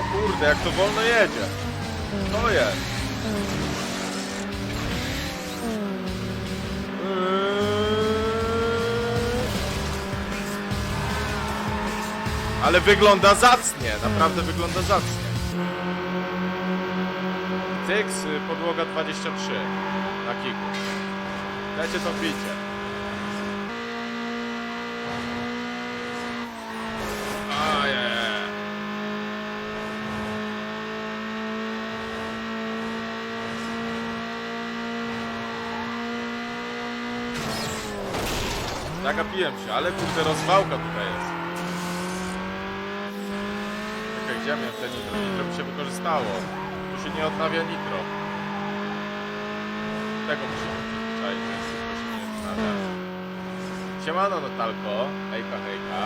O kurde, jak to wolno jedzie. To jest. Ale wygląda zacnie, naprawdę wygląda zacnie. Tyks, podłoga 23 na kiku. Dajcie to bicie. Zagapiłem się, ale kurde rozwałka tutaj jest. Czekaj, gdzie ja miałem te nitro? Nitro mi się wykorzystało. Tu się nie odnawia nitro. Tego musimy przyzwyczaić, że szybko się nie odnawia. Siemano Natalko, hejka hejka.